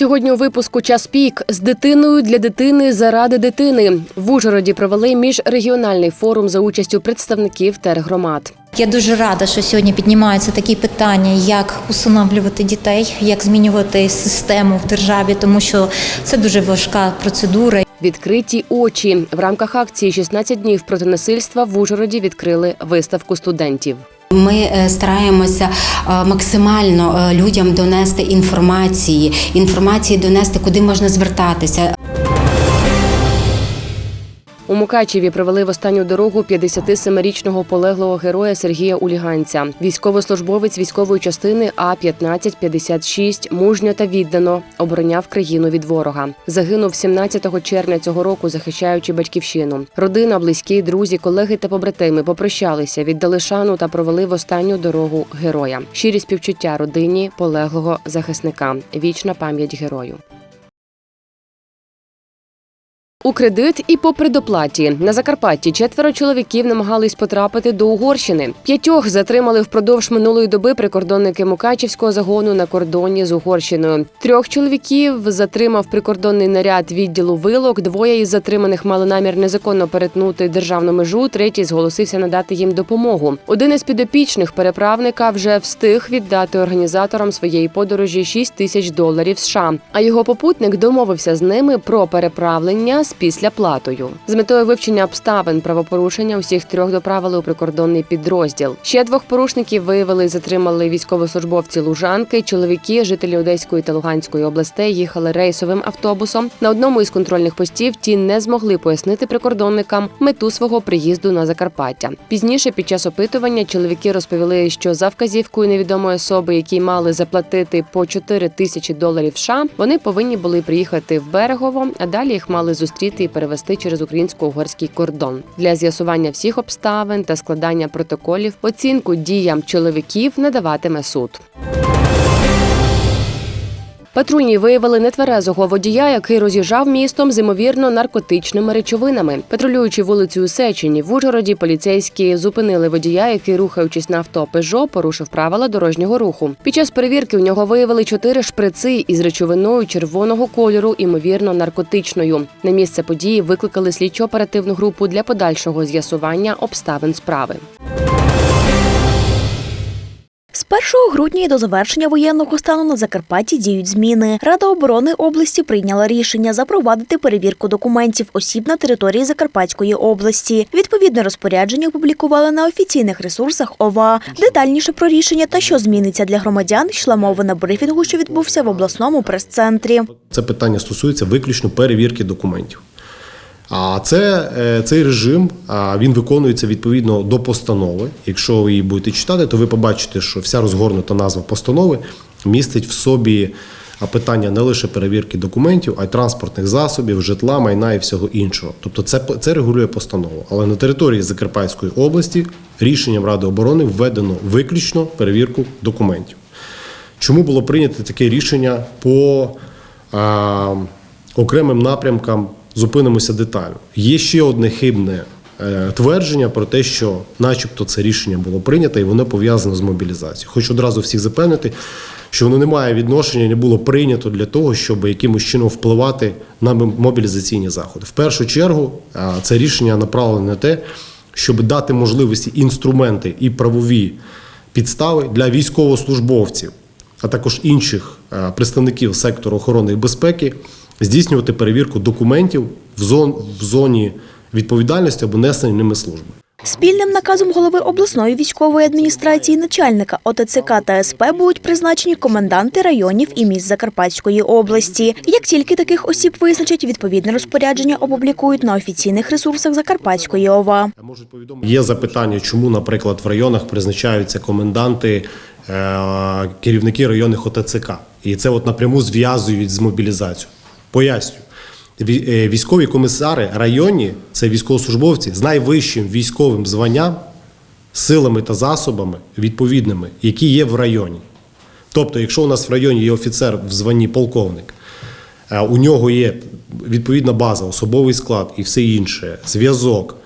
Сьогодні у випуску час пік з дитиною для дитини заради дитини в Ужгороді провели міжрегіональний форум за участю представників тергромад. Я дуже рада, що сьогодні піднімаються такі питання, як усиновлювати дітей, як змінювати систему в державі, тому що це дуже важка процедура. Відкриті очі в рамках акції «16 днів проти насильства в Ужгороді відкрили виставку студентів. Ми е, стараємося е, максимально е, людям донести інформації, інформації донести, куди можна звертатися. У Мукачеві провели в останню дорогу 57-річного полеглого героя Сергія Уліганця. Військовослужбовець військової частини А 1556 мужньо та віддано обороняв країну від ворога. Загинув 17 червня цього року, захищаючи батьківщину. Родина, близькі, друзі, колеги та побратими попрощалися, віддали шану та провели в останню дорогу героя. Щирі співчуття родині полеглого захисника. Вічна пам'ять герою. У кредит і по предоплаті на Закарпатті четверо чоловіків намагались потрапити до Угорщини. П'ятьох затримали впродовж минулої доби прикордонники Мукачівського загону на кордоні з Угорщиною. Трьох чоловіків затримав прикордонний наряд відділу вилок. Двоє із затриманих мали намір незаконно перетнути державну межу. Третій зголосився надати їм допомогу. Один із підопічних переправника вже встиг віддати організаторам своєї подорожі 6 тисяч доларів США. А його попутник домовився з ними про переправлення з післяплатою. З метою вивчення обставин правопорушення усіх трьох доправили у прикордонний підрозділ. Ще двох порушників виявили і затримали військовослужбовці Лужанки. Чоловіки, жителі Одеської та Луганської областей, їхали рейсовим автобусом. На одному із контрольних постів ті не змогли пояснити прикордонникам мету свого приїзду на Закарпаття. Пізніше, під час опитування, чоловіки розповіли, що за вказівкою невідомої особи, які мали заплатити по 4 тисячі доларів США, вони повинні були приїхати в берегово, а далі їх мали зустріти і перевести через українсько-угорський кордон для з'ясування всіх обставин та складання протоколів. Оцінку діям чоловіків надаватиме суд. Патрульні виявили нетверезого водія, який роз'їжджав містом з ймовірно наркотичними речовинами. Патрулюючи вулицю у Сечені в Ужгороді, поліцейські зупинили водія, який, рухаючись на авто Пежо, порушив правила дорожнього руху. Під час перевірки у нього виявили чотири шприци із речовиною червоного кольору, ймовірно, наркотичною. На місце події викликали слідчо-оперативну групу для подальшого з'ясування обставин справи. З 1 грудня і до завершення воєнного стану на Закарпатті діють зміни. Рада оборони області прийняла рішення запровадити перевірку документів осіб на території Закарпатської області. Відповідне розпорядження опублікували на офіційних ресурсах ОВА. Детальніше про рішення та що зміниться для громадян йшла мова на брифінгу, що відбувся в обласному прес-центрі. Це питання стосується виключно перевірки документів. А це, е, цей режим він виконується відповідно до постанови. Якщо ви її будете читати, то ви побачите, що вся розгорнута назва постанови містить в собі питання не лише перевірки документів, а й транспортних засобів, житла, майна і всього іншого. Тобто це, це регулює постанова. Але на території Закарпатської області рішенням Ради оборони введено виключно перевірку документів. Чому було прийнято таке рішення по а, окремим напрямкам? Зупинимося детально. Є ще одне хибне е, твердження про те, що, начебто, це рішення було прийнято і воно пов'язано з мобілізацією. Хочу одразу всіх запевнити, що воно не має відношення, не було прийнято для того, щоб якимось чином впливати на мобілізаційні заходи. В першу чергу е, це рішення направлене на те, щоб дати можливості інструменти і правові підстави для військовослужбовців, а також інших е, представників сектору охорони і безпеки здійснювати перевірку документів в зон в зоні відповідальності або несення ними служби. Спільним наказом голови обласної військової адміністрації начальника ОТЦК та СП будуть призначені коменданти районів і міст Закарпатської області. Як тільки таких осіб визначать, відповідне розпорядження опублікують на офіційних ресурсах Закарпатської ОВА. Є запитання, чому, наприклад, в районах призначаються коменданти, е, керівники районних ОТЦК, і це от напряму зв'язують з мобілізацією. Пояснюю. Ві- е, Військові комісари районні це військовослужбовці з найвищим військовим званням, силами та засобами відповідними, які є в районі. Тобто, якщо у нас в районі є офіцер в званні полковник, е, у нього є відповідна база, особовий склад і все інше, зв'язок,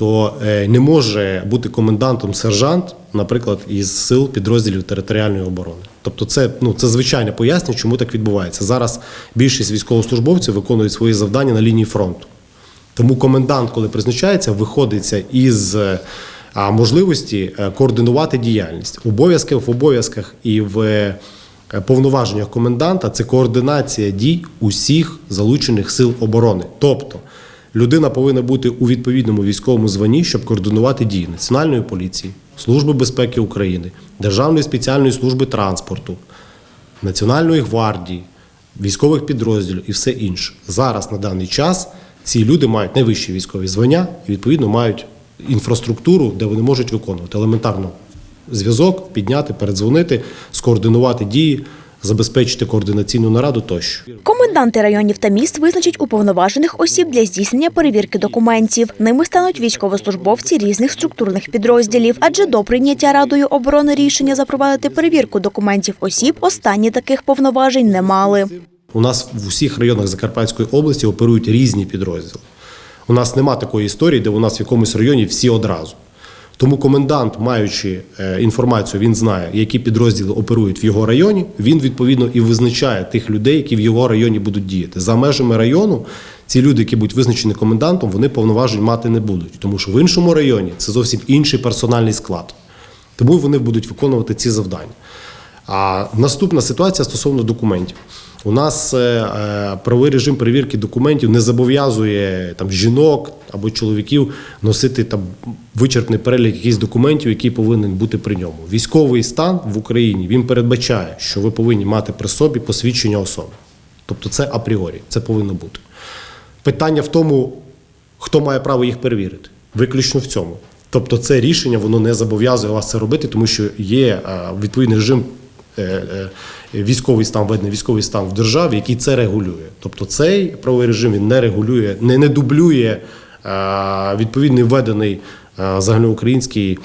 то е, не може бути комендантом сержант, наприклад, із сил підрозділів територіальної оборони. Тобто, це ну це звичайне пояснення, чому так відбувається. Зараз більшість військовослужбовців виконують свої завдання на лінії фронту. Тому комендант, коли призначається, виходиться із е, можливості е, координувати діяльність. Обов'язки в обов'язках і в повноваженнях коменданта це координація дій усіх залучених сил оборони. Тобто людина повинна бути у відповідному військовому званні, щоб координувати дії Національної поліції, Служби безпеки України, Державної спеціальної служби транспорту, Національної гвардії, військових підрозділів і все інше. Зараз на даний час ці люди мають найвищі військові звання і відповідно мають інфраструктуру, де вони можуть виконувати елементарно зв'язок, підняти, передзвонити, скоординувати дії, забезпечити координаційну нараду тощо. Коменданти районів та міст визначать уповноважених осіб для здійснення перевірки документів. Ними стануть військовослужбовці різних структурних підрозділів. Адже до прийняття радою оборони рішення запровадити перевірку документів осіб останні таких повноважень не мали. У нас в усіх районах Закарпатської області оперують різні підрозділи. У нас нема такої історії, де у нас в якомусь районі всі одразу. Тому комендант, маючи е, інформацію, він знає, які підрозділи оперують в його районі. Він відповідно і визначає тих людей, які в його районі будуть діяти. За межами району ці люди, які будуть визначені комендантом, вони повноважень мати не будуть, тому що в іншому районі це зовсім інший персональний склад. Тому вони будуть виконувати ці завдання. А наступна ситуація стосовно документів. У нас е, е, правовий режим перевірки документів не зобов'язує там жінок або чоловіків носити там вичерпний перелік якихось документів, який повинен бути при ньому. Військовий стан в Україні він передбачає, що ви повинні мати при собі посвідчення особи. Тобто це апріорі, це повинно бути. Питання в тому, хто має право їх перевірити. Виключно в цьому. Тобто, це рішення воно не зобов'язує вас це робити, тому що є е, відповідний режим. Е, е, Військовий стан введений військовий стан в державі, який це регулює. Тобто цей правовий режим він не регулює, не, не дублює е, відповідний введений загальноукраїнський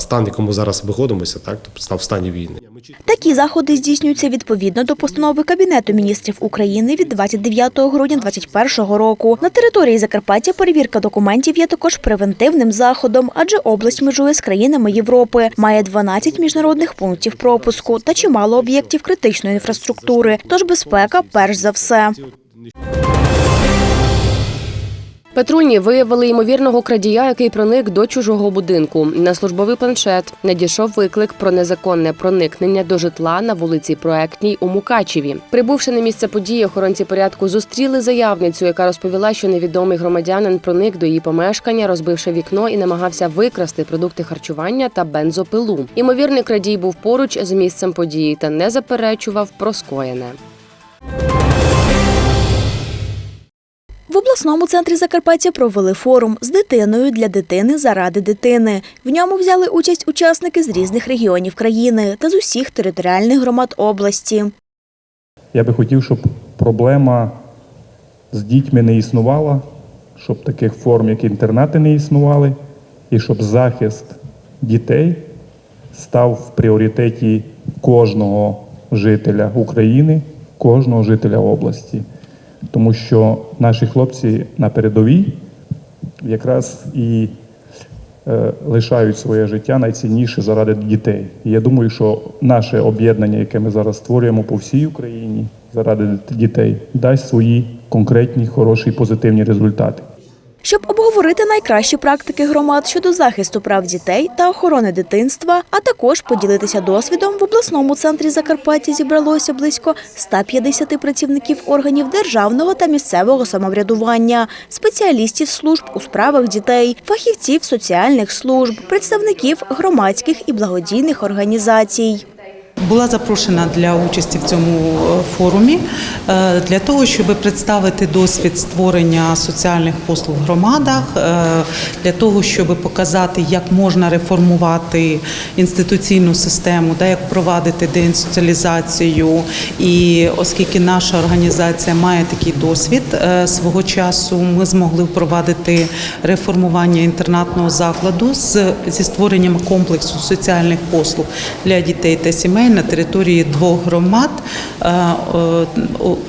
стан, в якому зараз виходимося, так тобто став стані війни. Такі заходи здійснюються відповідно до постанови Кабінету міністрів України від 29 грудня 2021 року. На території Закарпаття перевірка документів є також превентивним заходом, адже область межує з країнами Європи, має 12 міжнародних пунктів пропуску та чимало об'єктів критичної інфраструктури. Тож безпека перш за все. Патрульні виявили ймовірного крадія, який проник до чужого будинку. На службовий планшет надійшов виклик про незаконне проникнення до житла на вулиці Проектній у Мукачеві. Прибувши на місце події, охоронці порядку зустріли заявницю, яка розповіла, що невідомий громадянин проник до її помешкання, розбивши вікно і намагався викрасти продукти харчування та бензопилу. Ймовірний крадій був поруч з місцем події та не заперечував про скоєне. В обласному центрі Закарпаття провели форум з дитиною для дитини заради дитини. В ньому взяли участь учасники з різних регіонів країни та з усіх територіальних громад області. Я би хотів, щоб проблема з дітьми не існувала, щоб таких форм, як інтернати, не існували, і щоб захист дітей став в пріоритеті кожного жителя України, кожного жителя області. Тому що наші хлопці на передовій якраз і е, лишають своє життя найцінніше заради дітей. І я думаю, що наше об'єднання, яке ми зараз створюємо по всій Україні заради дітей, дасть свої конкретні, хороші, позитивні результати. Щоб обговорити найкращі практики громад щодо захисту прав дітей та охорони дитинства, а також поділитися досвідом, в обласному центрі Закарпаття зібралося близько 150 працівників органів державного та місцевого самоврядування, спеціалістів служб у справах дітей, фахівців соціальних служб, представників громадських і благодійних організацій. Була запрошена для участі в цьому е, форумі е, для того, щоб представити досвід створення соціальних послуг в громадах, е, для того, щоб показати, як можна реформувати інституційну систему, да, як впровадити деінституціалізацію. І оскільки наша організація має такий досвід свого часу, ми змогли впровадити реформування інтернатного закладу зі створенням комплексу соціальних послуг для дітей та сімей на території двох громад е,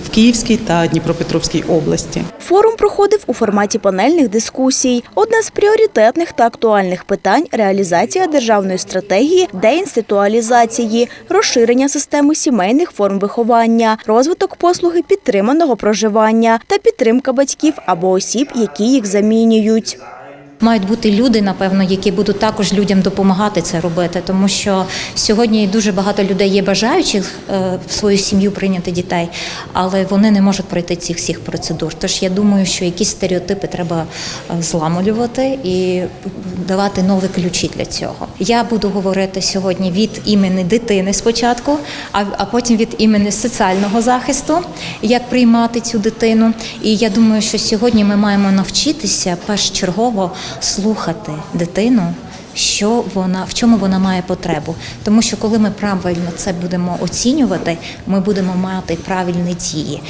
в Київській та Дніпропетровській області. Форум проходив у форматі панельних дискусій. Одне з пріоритетних та актуальних питань реалізація державної стратегії деінституалізації, розширення системи сімейних форм виховання, розвиток послуги підтриманого проживання та підтримка батьків або осіб, які їх замінюють. Мають бути люди, напевно, які будуть також людям допомагати це робити, тому що сьогодні дуже багато людей є бажаючих е, в свою сім'ю прийняти дітей, але вони не можуть пройти цих всіх процедур. Тож я думаю, що якісь стереотипи треба е, зламолювати і давати нові ключі для цього. Я буду говорити сьогодні від імені дитини спочатку, а потім від імені соціального захисту, як приймати цю дитину. І я думаю, що сьогодні ми маємо навчитися першочергово слухати дитину. Що вона в чому вона має потребу? Тому що коли ми правильно це будемо оцінювати, ми будемо мати правильні дії.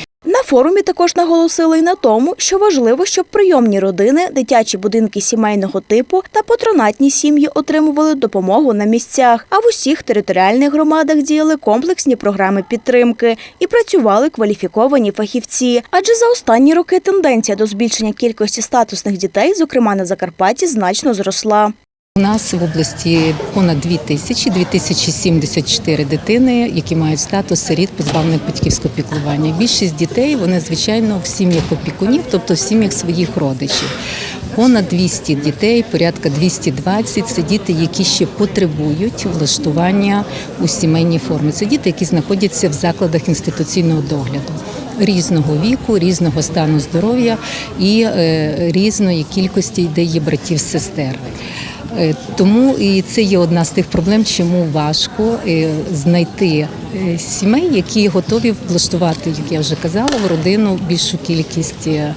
Форумі також наголосили й на тому, що важливо, щоб прийомні родини, дитячі будинки сімейного типу та патронатні сім'ї отримували допомогу на місцях, а в усіх територіальних громадах діяли комплексні програми підтримки і працювали кваліфіковані фахівці. Адже за останні роки тенденція до збільшення кількості статусних дітей, зокрема на Закарпатті, значно зросла. У нас в області понад 2 тисячі, 2074 дитини, які мають статус сиріт, позбавлених батьківського піклування. Більшість дітей вони звичайно в сім'ях опікунів, тобто в сім'ях своїх родичів. Понад 200 дітей, порядка 220 – це діти, які ще потребують влаштування у сімейній формі. Це діти, які знаходяться в закладах інституційного догляду різного віку, різного стану здоров'я і е, різної кількості, де є братів сестер. Е, Тому і це є одна з тих проблем, чому важко е, знайти е, сімей, які готові влаштувати, як я вже казала, в родину більшу кількість е,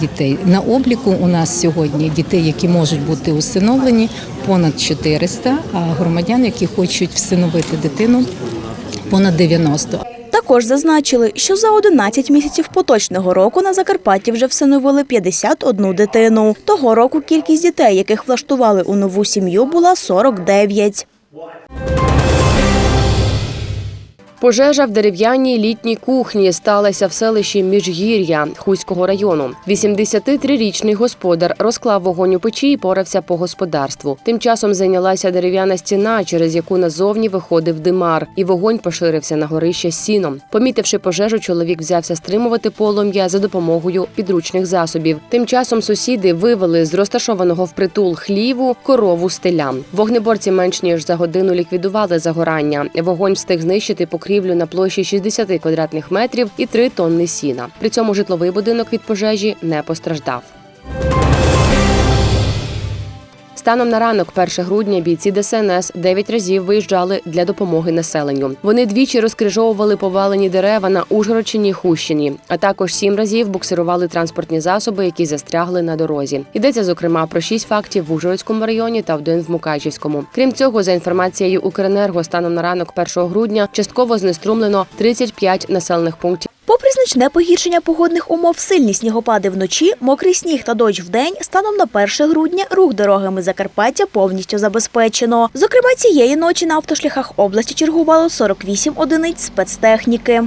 дітей. На обліку у нас сьогодні дітей, які можуть бути усиновлені, понад 400, а громадян, які хочуть всиновити дитину, понад 90. Також зазначили, що за 11 місяців поточного року на Закарпатті вже всиновили 51 дитину. Того року кількість дітей, яких влаштували у нову сім'ю, була 49. Пожежа в дерев'яній літній кухні сталася в селищі Міжгір'я Хуського району. 83-річний господар розклав вогонь у печі і порався по господарству. Тим часом зайнялася дерев'яна стіна, через яку назовні виходив димар, і вогонь поширився на горище сіном. Помітивши пожежу, чоловік взявся стримувати полум'я за допомогою підручних засобів. Тим часом сусіди вивели з розташованого впритул хліву корову з. Вогнеборці менш ніж за годину ліквідували загорання. Вогонь встиг знищити покрівлю на площі 60 квадратних метрів і 3 тонни сіна. При цьому житловий будинок від пожежі не постраждав. Станом на ранок, 1 грудня, бійці ДСНС 9 разів виїжджали для допомоги населенню. Вони двічі розкрижовували повалені дерева на Ужгородщині, Хущині, а також сім разів буксирували транспортні засоби, які застрягли на дорозі. Йдеться зокрема про шість фактів в Ужгородському районі та один в Мукачівському. Крім цього, за інформацією Укренерго, станом на ранок 1 грудня частково знеструмлено 35 населених пунктів. Попри значне погіршення погодних умов, сильні снігопади вночі, мокрий сніг та дощ вдень, станом на 1 грудня рух дорогами Закарпаття повністю забезпечено. Зокрема, цієї ночі на автошляхах області чергувало 48 одиниць спецтехніки.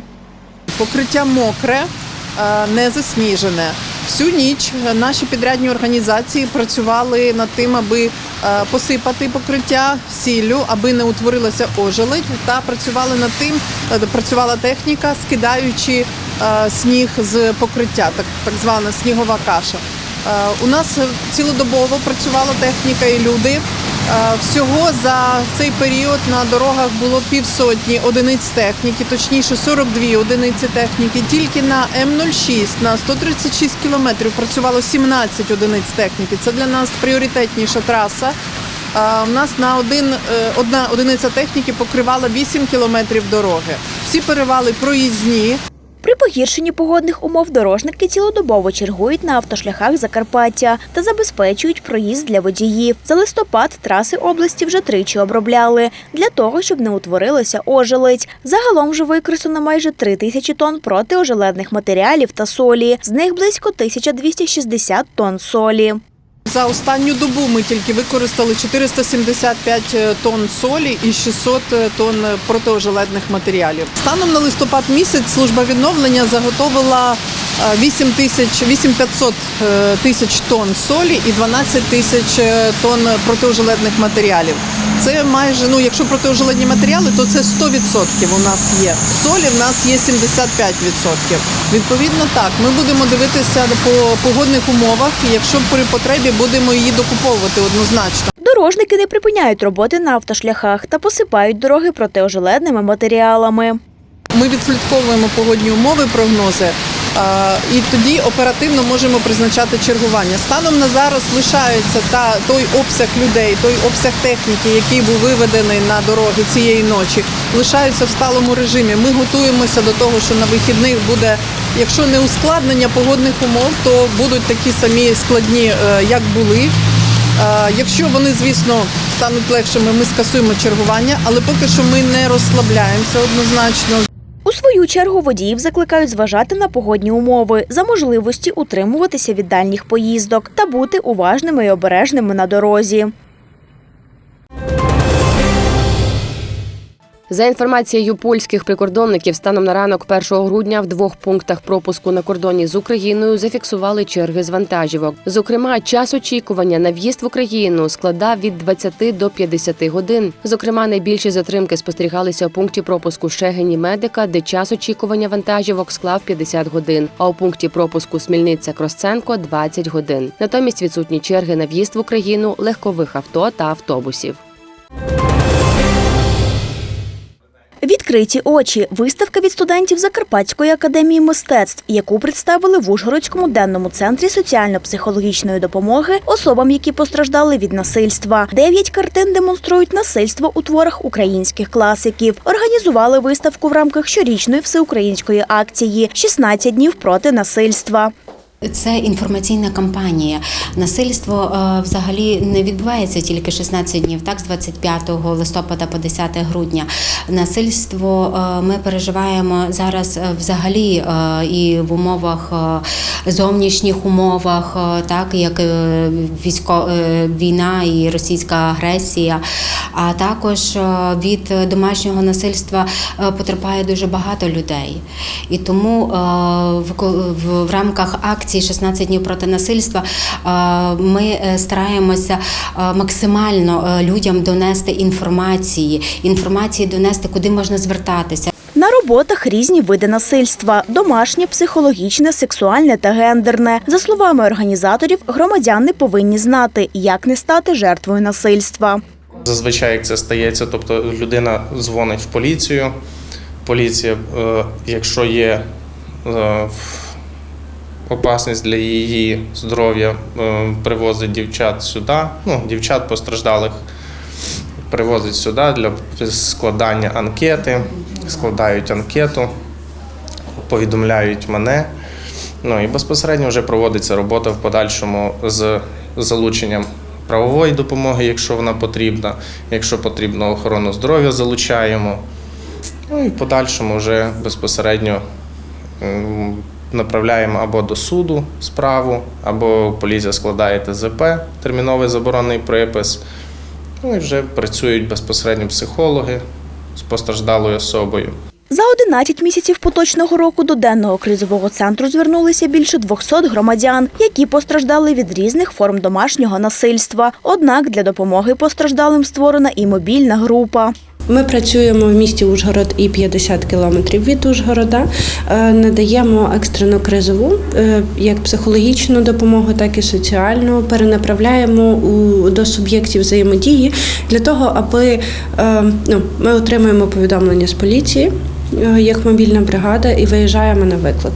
Покриття мокре, е, не засніжене. Всю ніч наші підрядні організації працювали над тим, аби посипати покриття сіллю, аби не утворилася ожеледь, та працювали над тим, е, працювала техніка, скидаючи е, сніг з покриття, так, так звана снігова каша. Е, У нас цілодобово працювала техніка і люди. Е, Всього за цей період на дорогах було півсотні одиниць техніки, точніше 42 одиниці техніки. Тільки на М06 на 136 кілометрів працювало 17 одиниць техніки. Це для нас пріоритетніша траса. Е, У нас на один, е, одна одиниця техніки покривала 8 кілометрів дороги. Всі перевали проїзні. При погіршенні погодних умов дорожники цілодобово чергують на автошляхах Закарпаття та забезпечують проїзд для водіїв. За листопад траси області вже тричі обробляли для того, щоб не утворилося ожеледь. Загалом вже використано майже 3 тисячі тонн протиожеледних матеріалів та солі. З них близько 1260 тонн солі. За останню добу ми тільки використали 475 тонн солі і 600 тонн протиожеледних матеріалів. Станом на листопад місяць служба відновлення заготовила е, 8 тисяч 8500 е, тисяч тонн солі і 12 тисяч е, тонн протиожеледних матеріалів. Це майже ну, якщо протиожеледні матеріали, то це 100% у нас є. Солі в нас є 75%. Відповідно, так ми будемо дивитися по погодних умовах. і Якщо при потребі будемо її докуповувати однозначно. Дорожники не припиняють роботи на автошляхах та посипають дороги протиожеледними матеріалами. Ми відслідковуємо погодні умови, прогнози. І тоді оперативно можемо призначати чергування. Станом на зараз лишається та той обсяг людей, той обсяг техніки, який був виведений на дороги цієї ночі, лишаються в сталому режимі. Ми готуємося до того, що на вихідних буде, якщо не ускладнення погодних умов, то будуть такі самі складні, е, як були. Е, Якщо вони, звісно, стануть легшими, ми скасуємо чергування, але поки що ми не розслабляємося однозначно. Свою чергу водіїв закликають зважати на погодні умови, за можливості утримуватися від дальніх поїздок та бути уважними і обережними на дорозі. За інформацією польських прикордонників, станом на ранок 1 грудня в двох пунктах пропуску на кордоні з Україною зафіксували черги з вантажівок. Зокрема, час очікування на в'їзд в Україну складав від 20 до 50 годин. Зокрема, найбільші затримки спостерігалися у пункті пропуску Шегені Медика, де час очікування вантажівок склав 50 годин. А у пункті пропуску Смільниця Кросценко 20 годин. Натомість відсутні черги на в'їзд в Україну легкових авто та автобусів. Відкриті очі виставка від студентів Закарпатської академії мистецтв, яку представили в Ужгородському денному центрі соціально-психологічної допомоги особам, які постраждали від насильства. Дев'ять картин демонструють насильство у творах українських класиків. Організували виставку в рамках щорічної всеукраїнської акції «16 днів проти насильства. Це інформаційна кампанія. Насильство е, взагалі не відбувається тільки 16 днів, так з 25 листопада по 10 грудня. Насильство е, ми переживаємо зараз е, взагалі і в умовах зовнішніх умовах, так як військо, війна і російська агресія, а також від домашнього насильства потерпає дуже багато людей. І тому в рамках акції 16 днів проти насильства ми е, стараємося е, максимально е, людям донести інформації, інформації донести, куди можна звертатися. На роботах різні види насильства: домашнє, психологічне, сексуальне та гендерне. За словами організаторів, громадяни повинні знати, як не стати жертвою насильства. Зазвичай як це стається, тобто людина дзвонить в поліцію. Поліція, якщо є опасність для її здоров'я, е, привозить дівчат сюди, ну, дівчат постраждалих привозить сюди для складання анкети, складають анкету, повідомляють мене. Ну і безпосередньо вже проводиться робота в подальшому з залученням правової допомоги, якщо вона потрібна. Якщо потрібно охорону здоров'я, залучаємо. Ну і в подальшому вже безпосередньо направляємо або до суду справу, або поліція складає ТЗП, терміновий заборонний припис. Ну і вже працюють безпосередньо психологи з постраждалою особою. За 11 місяців поточного року до денного кризового центру звернулися більше 200 громадян, які постраждали від різних форм домашнього насильства. Однак для допомоги постраждалим створена і мобільна група. Ми працюємо в місті Ужгород і 50 кілометрів від Ужгорода. Е, Надаємо екстрену кризову е, як психологічну допомогу, так і соціальну. Перенаправляємо до суб'єктів взаємодії для того, аби е, ну, ми отримуємо повідомлення з поліції як мобільна бригада і виїжджаємо на виклик.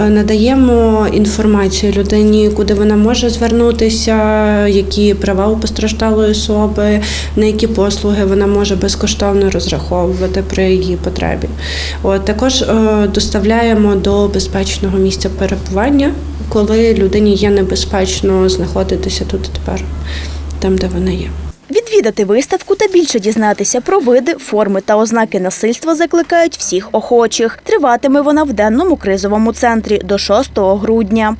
Е, Надаємо інформацію людині, куди вона може звернутися, які права у постраждалої особи, на які послуги вона може безкоштовно розраховувати при її потребі. От, також е, доставляємо до безпечного місця перебування, коли людині є небезпечно знаходитися тут і тепер, там, де вона є. Відвідати виставку та більше дізнатися про види, форми та ознаки насильства закликають всіх охочих. Триватиме вона в денному кризовому центрі до 6 грудня.